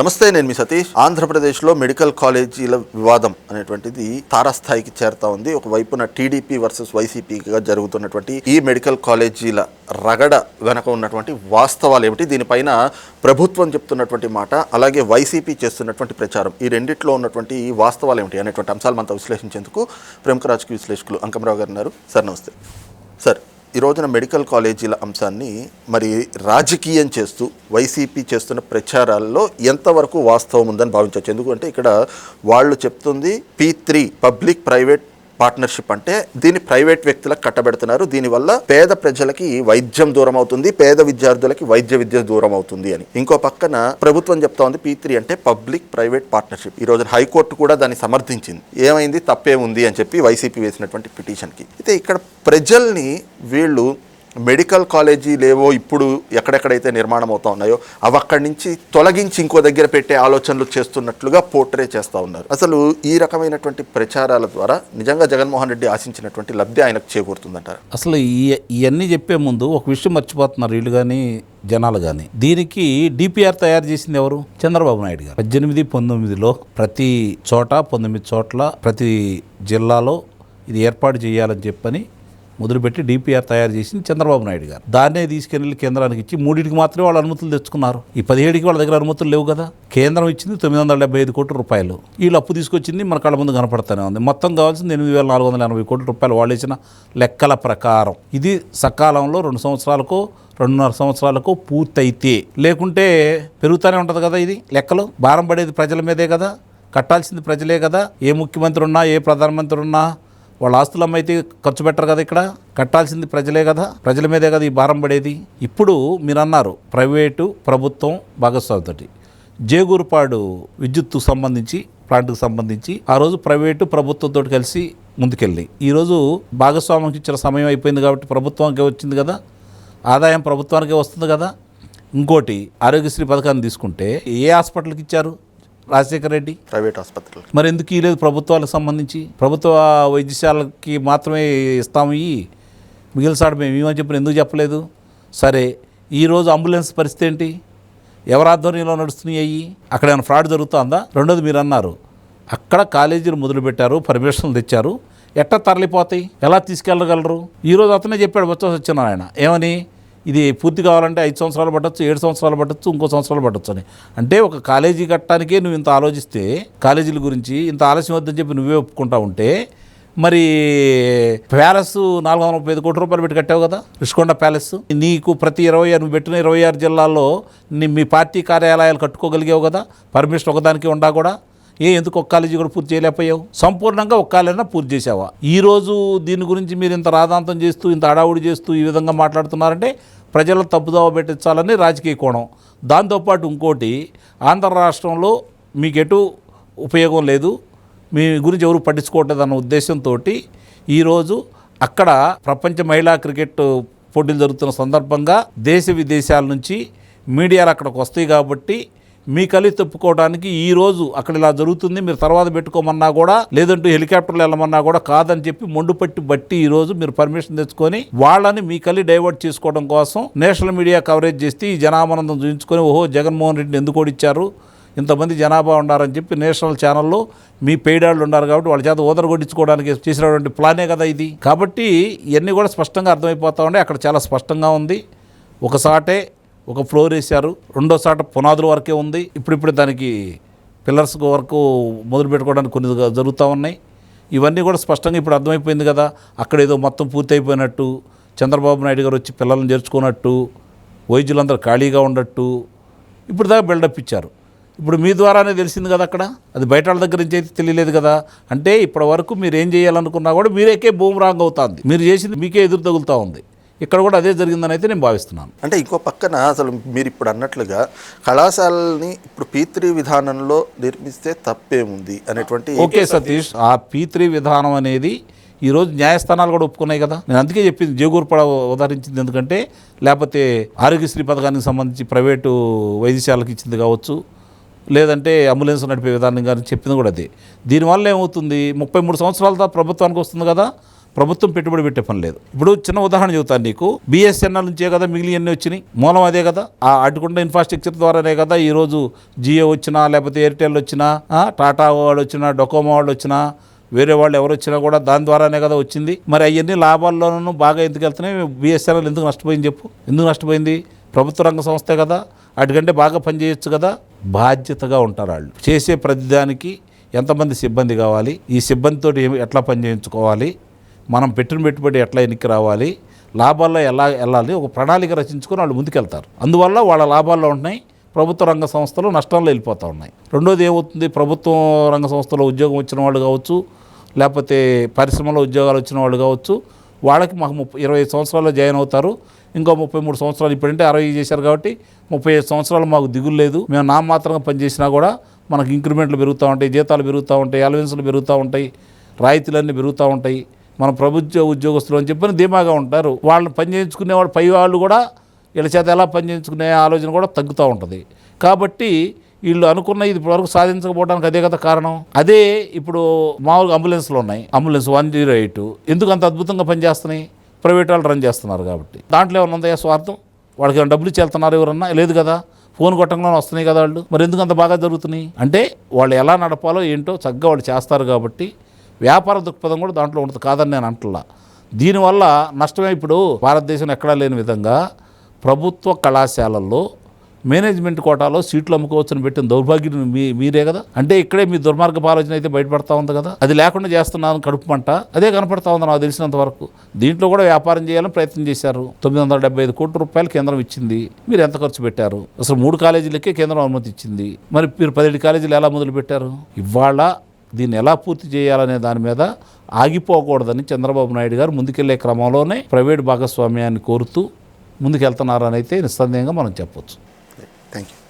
నమస్తే నేను మీ సతీష్. ఆంధ్రప్రదేశ్లో మెడికల్ కాలేజీల వివాదం అనేటువంటిది తారాస్థాయికి చేరుతా ఉంది. ఒకవైపున టీడీపీ వర్సెస్ వైసీపీగా జరుగుతున్నటువంటి ఈ మెడికల్ కాలేజీల రగడ వెనక ఉన్నటువంటి వాస్తవాలు ఏమిటి? దీనిపైన ప్రభుత్వం చెప్తున్నటువంటి మాట అలాగే వైసీపీ చేస్తున్నటువంటి ప్రచారం. ఈ రెండిట్లో ఉన్నటువంటి వాస్తవాలు ఏమిటి అనేటువంటి అంశాలు మనతో విశ్లేషించేందుకు ప్రముఖ రాజకీయ విశ్లేషకులు అంకమరావు గారు ఉన్నారు. సార్ నమస్తే. సార్ ఈ రోజున మెడికల్ కాలేజీల అంశాన్ని మరి రాజకీయం చేస్తూ వైసీపీ చేస్తున్న ప్రచారాల్లో ఎంతవరకు వాస్తవం ఉందని భావించవచ్చు? ఎందుకంటే ఇక్కడ వాళ్ళు చెప్తుంది P three public private partnership అంటే దీన్ని ప్రైవేట్ వ్యక్తులకు కట్టబెడుతున్నారు. దీనివల్ల పేద ప్రజలకి వైద్యం దూరం అవుతుంది పేద విద్యార్థులకి వైద్య విద్య దూరం అవుతుంది అని. ఇంకో పక్కన ప్రభుత్వం చెప్తా ఉంది పీ త్రీ అంటే పబ్లిక్ ప్రైవేట్ పార్ట్నర్షిప్. ఈ రోజు హైకోర్టు కూడా దాన్ని సమర్థించింది. ఏమైంది? తప్పే ఉంది అని చెప్పి వైసీపీ వేసినటువంటి పిటిషన్కి. అయితే ఇక్కడ ప్రజల్ని వీళ్ళు మెడికల్ కాలేజీ లేవో ఇప్పుడు ఎక్కడెక్కడైతే నిర్మాణం అవుతా ఉన్నాయో అవి అక్కడి నుంచి తొలగించి ఇంకో దగ్గర పెట్టే ఆలోచనలు చేస్తున్నట్లుగా పోర్ట్రే చేస్తూ ఉన్నారు. అసలు ఈ రకమైనటువంటి ప్రచారాల ద్వారా నిజంగా జగన్మోహన్ రెడ్డి ఆశించినటువంటి లబ్ధి ఆయనకు చేకూరుతుందంటారు? అసలు ఈ ఇవన్నీ చెప్పే ముందు ఒక విషయం మర్చిపోతున్నారు వీళ్ళు కానీ జనాలు కానీ దీనికి డిపిఆర్ తయారు చేసింది ఎవరు? చంద్రబాబు నాయుడు గారు. పద్దెనిమిది పంతొమ్మిదిలో ప్రతి చోట పంతొమ్మిది చోట్ల ప్రతి జిల్లాలో ఇది ఏర్పాటు చేయాలని చెప్పని మొదలుపెట్టి డిపిఆర్ తయారు చేసింది చంద్రబాబు నాయుడు గారు. దాన్నే తీసుకెళ్ళి కేంద్రానికి ఇచ్చి మూడింటికి మాత్రమే వాళ్ళు అనుమతులు తెచ్చుకున్నారు. ఈ పదిహేడుకి వాళ్ళ దగ్గర అనుమతులు లేవు కదా. కేంద్రం ఇచ్చింది తొమ్మిది వందల డెబ్బై ఐదు కోట్ల రూపాయలు. వీళ్ళు అప్పు తీసుకొచ్చింది మన కళ్ళ ముందు కనపడతానే ఉంది. మొత్తం కావాల్సింది ఎనిమిది వేల నాలుగు వందల ఎనభై కోట్ల రూపాయలు వాళ్ళు ఇచ్చిన లెక్కల ప్రకారం. ఇది సకాలంలో రెండు సంవత్సరాలకు రెండున్నర సంవత్సరాలకు పూర్తయితే. లేకుంటే పెరుగుతూనే ఉంటుంది కదా ఇది లెక్కలు. భారం పడేది ప్రజల మీదే కదా. కట్టాల్సింది ప్రజలే కదా. ఏ ముఖ్యమంత్రి ఉన్నా ఏ ప్రధానమంత్రి ఉన్నా వాళ్ళ ఆస్తులు అమ్మైతే ఖర్చు పెట్టరు కదా ఇక్కడ? కట్టాల్సింది ప్రజలే కదా? ప్రజల మీదే కదా ఈ భారం పడేది? ఇప్పుడు మీరు అన్నారు ప్రైవేటు ప్రభుత్వం భాగస్వామితోటి జేగూరుపాడు విద్యుత్కు సంబంధించి ప్లాంట్కు సంబంధించి ఆ రోజు ప్రైవేటు ప్రభుత్వంతో కలిసి ముందుకెళ్ళి. ఈరోజు భాగస్వామ్యం ఇచ్చిన సమయం అయిపోయింది కాబట్టి ప్రభుత్వానికి వచ్చింది కదా? ఆదాయం ప్రభుత్వానికే వస్తుంది కదా? ఇంకోటి ఆరోగ్యశ్రీ పథకాన్ని తీసుకుంటే ఏ హాస్పిటల్కి ఇచ్చారు? రాజశేఖర రెడ్డి. ప్రైవేట్ ఆసుపత్రులు మరి ఎందుకు ఇలేదు ప్రభుత్వాలకు సంబంధించి? ప్రభుత్వ వైద్యశాలకి మాత్రమే ఇస్తాము ఈ మిగిలిన సాడు మేము ఏమని చెప్పిన ఎందుకు చెప్పలేదు? సరే ఈరోజు అంబులెన్స్ పరిస్థితి ఏంటి? ఎవరి ఆధ్వర్యంలో నడుస్తున్నాయి అయ్యి? అక్కడ ఏమైనా ఫ్రాడ్ జరుగుతుందా? రెండోది మీరు అన్నారు. అక్కడ కాలేజీలు మొదలుపెట్టారు పర్మిషన్లు తెచ్చారు. ఎట్లా తరలిపోతాయి? ఎలా తీసుకెళ్ళగలరు? ఈరోజు అతనే చెప్పాడు బొత్స సత్యనారాయణ. ఏమని? ఇది పూర్తి కావాలంటే ఐదు సంవత్సరాలు పట్టొచ్చు ఏడు సంవత్సరాలు పట్టచ్చు ఇంకో సంవత్సరాలు పట్టొచ్చు అని. అంటే ఒక కాలేజీ కట్టడానికే నువ్వు ఇంత ఆలోచిస్తే కాలేజీల గురించి ఇంత ఆలస్యం వద్దని చెప్పి నువ్వే ఒప్పుకుంటా ఉంటే మరి ప్యాలెస్ నాలుగు వందల ముప్పై ఐదు కోట్ల రూపాయలు పెట్టి కట్టావు కదా రిషికొండ ప్యాలెస్. నీకు ప్రతి ఇరవై ఆరు నువ్వు పెట్టిన ఇరవై ఆరు జిల్లాల్లో నీ మీ పార్టీ కార్యాలయాలు కట్టుకోగలిగావు కదా పర్మిషన్ ఒకదానికి ఉండా కూడా. ఏ ఎందుకు ఒక కాలేజీ కూడా పూర్తి చేయలేకపోయావు? సంపూర్ణంగా ఒక కాలేజీనా పూర్తి చేసావా ఈరోజు దీని గురించి మీరు ఇంత రాదాంతం చేస్తూ ఇంత అడావుడి చేస్తూ ఈ విధంగా మాట్లాడుతున్నారంటే ప్రజలను తప్పుదోవ పెట్టించాలని రాజకీయ కోణం. దాంతోపాటు ఇంకోటి ఆంధ్ర రాష్ట్రంలో మీకు ఎటు ఉపయోగం లేదు మీ గురించి ఎవరు పట్టించుకోవట్లేదు అన్న ఉద్దేశంతో ఈరోజు అక్కడ ప్రపంచ మహిళా క్రికెట్ పోటీలు జరుగుతున్న సందర్భంగా దేశ విదేశాల నుంచి మీడియాలు అక్కడికి వస్తాయి కాబట్టి మీ కలి తప్పుకోవడానికి ఈ రోజు అక్కడ ఇలా జరుగుతుంది. మీరు తర్వాత పెట్టుకోమన్నా కూడా లేదంటే హెలికాప్టర్లు వెళ్ళమన్నా కూడా కాదని చెప్పి మొండుపట్టి బట్టి ఈ రోజు మీరు పర్మిషన్ తెచ్చుకొని వాళ్ళని మీ కలి డైవర్ట్ చేసుకోవడం కోసం నేషనల్ మీడియా కవరేజ్ చేస్తే ఈ జనామానందం చూపించుకొని ఓహో జగన్మోహన్ రెడ్డిని ఎందుకు ఓడిచ్చారు ఇంతమంది జనాభా ఉన్నారని చెప్పి నేషనల్ ఛానల్లో మీ పేడాళ్ళు ఉన్నారు కాబట్టి వాళ్ళ చేత ఓదరగొట్టించుకోవడానికి చేసినటువంటి ప్లానే కదా ఇది. కాబట్టి ఇవన్నీ కూడా స్పష్టంగా అర్థమైపోతా ఉండే అక్కడ చాలా స్పష్టంగా ఉంది. ఒకసాటే ఒక ఫ్లోర్ వేశారు. రెండో సాట పునాదుల వరకే ఉంది. ఇప్పుడిప్పుడు దానికి పిల్లర్స్ వరకు మొదలు పెట్టుకోవడానికి కొన్ని జరుగుతూ ఉన్నాయి. ఇవన్నీ కూడా స్పష్టంగా ఇప్పుడు అర్థమైపోయింది కదా. అక్కడ ఏదో మొత్తం పూర్తి అయిపోయినట్టు చంద్రబాబు నాయుడు గారు వచ్చి పిల్లల్ని చేర్చుకున్నట్టు వైద్యులందరూ ఖాళీగా ఉండట్టు ఇప్పుడు దాకా బిల్డప్ ఇచ్చారు. ఇప్పుడు మీ ద్వారానే తెలిసింది కదా అక్కడ. అది బయట వాళ్ళ దగ్గర నుంచి అయితే తెలియలేదు కదా. అంటే ఇప్పటి వరకు మీరు ఏం చేయాలనుకున్నా కూడా మీరేకే భూమి రాంగ్ అవుతుంది. మీరు చేసింది మీకే ఎదురు తగులుతూ ఉంది. ఇక్కడ కూడా అదే జరిగిందని అయితే నేను భావిస్తున్నాను. అంటే ఇంకో పక్కన అసలు మీరు ఇప్పుడు అన్నట్లుగా కళాశాలని ఇప్పుడు పీత్రి విధానంలో నిర్మిస్తే తప్పేముంది అనేటువంటి ఓకే సతీష్. ఆ పీ త్రీ విధానం అనేది ఈరోజు న్యాయస్థానాలు కూడా ఒప్పుకున్నాయి కదా. నేను అందుకే చెప్పింది జేగూర్పడ ఉదాహరించింది ఎందుకంటే లేకపోతే ఆరోగ్యశ్రీ పథకానికి సంబంధించి ప్రైవేటు వైద్యశాలకు ఇచ్చింది కావచ్చు లేదంటే అంబులెన్స్ నడిపే విధానం కానీ చెప్పింది కూడా అదే. దీనివల్ల ఏమవుతుంది? ముప్పై మూడు సంవత్సరాల ప్రభుత్వానికి వస్తుంది కదా. ప్రభుత్వం పెట్టుబడి పెట్టే పని లేదు. ఇప్పుడు చిన్న ఉదాహరణ చెబుతాను నీకు. బిఎస్ఎన్ఎల్ నుంచే కదా మిగిలి అన్నీ వచ్చినాయి. మూలం అదే కదా. ఆ అడ్డుకుంట ఇన్ఫ్రాస్ట్రక్చర్ ద్వారానే కదా ఈరోజు జియో వచ్చినా లేకపోతే ఎయిర్టెల్ వచ్చినా టాటా వాళ్ళు వచ్చినా డొకోమో వాళ్ళు వచ్చినా వేరే వాళ్ళు ఎవరు వచ్చినా కూడా దాని ద్వారానే కదా వచ్చింది. మరి అవన్నీ లాభాల్లోనూ బాగా ఎందుకు వెళ్తున్నాయి? బిఎస్ఎన్ఎల్ ఎందుకు నష్టపోయింది చెప్పు. ఎందుకు నష్టపోయింది? ప్రభుత్వ రంగ సంస్థే కదా. వాటికంటే బాగా పనిచేయొచ్చు కదా. బాధ్యతగా ఉంటారు వాళ్ళు. చేసే ప్రతిదానికి ఎంతమంది సిబ్బంది కావాలి? ఈ సిబ్బందితో ఎట్లా పని చేయించుకోవాలి? మనం పెట్టిన పెట్టుబడి ఎట్లా ఎన్నికి రావాలి? లాభాల్లో ఎలా వెళ్ళాలి? ఒక ప్రణాళిక రచించుకొని వాళ్ళు ముందుకెళ్తారు. అందువల్ల వాళ్ళ లాభాల్లో ఉంటున్నాయి ప్రభుత్వ రంగ సంస్థలు నష్టంలో వెళ్ళిపోతూ ఉన్నాయి. రెండోది ఏమవుతుంది? ప్రభుత్వ రంగ సంస్థలో ఉద్యోగం వచ్చిన వాళ్ళు కావచ్చు లేకపోతే పరిశ్రమలో ఉద్యోగాలు వచ్చిన వాళ్ళు కావచ్చు వాళ్ళకి మాకు ముప్పై ఇరవై సంవత్సరాల్లో జాయిన్ అవుతారు. ఇంకో ముప్పై మూడు సంవత్సరాలు ఇప్పుడంటే అరవై చేశారు కాబట్టి ముప్పై ఐదు సంవత్సరాలు మాకు దిగులు లేదు. మేము నామాత్రంగా పనిచేసినా కూడా మనకు ఇంక్రిమెంట్లు పెరుగుతూ ఉంటాయి జీతాలు పెరుగుతూ ఉంటాయి అలవెన్సులు పెరుగుతూ ఉంటాయి రాయితీలన్నీ పెరుగుతూ ఉంటాయి. మన ప్రభుత్వ ఉద్యోగస్తులు అని చెప్పని ధీమాగా ఉంటారు. వాళ్ళని పని చేయించుకునే వాళ్ళు పై వాళ్ళు కూడా వీళ్ళ చేత ఎలా పని చేయించుకునే ఆలోచన కూడా తగ్గుతూ ఉంటుంది. కాబట్టి వీళ్ళు అనుకున్న ఇది ఇప్పటివరకు సాధించకపోవడానికి అదే కదా కారణం. అదే ఇప్పుడు మామూలుగా అంబులెన్స్లు ఉన్నాయి. Ambulance one zero eight. ఎందుకు అంత అద్భుతంగా పనిచేస్తున్నాయి ప్రైవేట్ వాళ్ళు రన్ చేస్తున్నారు కాబట్టి. దాంట్లో ఏమైనా ఉందా స్వార్థం? వాళ్ళకి ఏమైనా డబ్బులు ఇచ్చేళ్తున్నారు ఎవరన్నా? లేదు కదా. ఫోన్ కొట్టంగానే వస్తున్నాయి కదా వాళ్ళు. మరి ఎందుకు అంత బాగా జరుగుతున్నాయి? అంటే వాళ్ళు ఎలా నడపాలో ఏంటో చక్కగా వాళ్ళు చేస్తారు కాబట్టి వ్యాపార దృక్పథం కూడా దాంట్లో ఉంటుంది కాదని నేను అంటలా. దీనివల్ల నష్టమే ఇప్పుడు భారతదేశంలో ఎక్కడా లేని విధంగా ప్రభుత్వ కళాశాలల్లో మేనేజ్మెంట్ కోటాలో సీట్లు అమ్ముకోవచ్చని పెట్టిన దౌర్భాగ్యం మీ మీరే కదా? అంటే ఇక్కడే మీ దుర్మార్గపు ఆలోచన అయితే బయటపడతా ఉంది కదా? అది లేకుండా చేస్తున్నాను కడుపు మంట. అదే కనపడతా ఉంది నాకు తెలిసినంత వరకు. దీంట్లో కూడా వ్యాపారం చేయాలని ప్రయత్నం చేశారు. తొమ్మిది వందల డెబ్బై ఐదు కోట్ల రూపాయలు కేంద్రం ఇచ్చింది. మీరు ఎంత ఖర్చు పెట్టారు? అసలు మూడు కాలేజీలకే కేంద్రం అనుమతి ఇచ్చింది. మరి మీరు పదిహేడు కాలేజీలు ఎలా మొదలు పెట్టారు ఇవాళ దీన్ని ఎలా పూర్తి చేయాలనే దాని మీద ఆగిపోకూడదని చంద్రబాబు నాయుడు గారు ముందుకెళ్ళే క్రమంలోనే ప్రైవేట్ భాగస్వామ్యాన్ని కోరుతూ ముందుకెళ్తున్నారని అయితే నిస్సందేహంగా మనం చెప్పొచ్చు. Thank you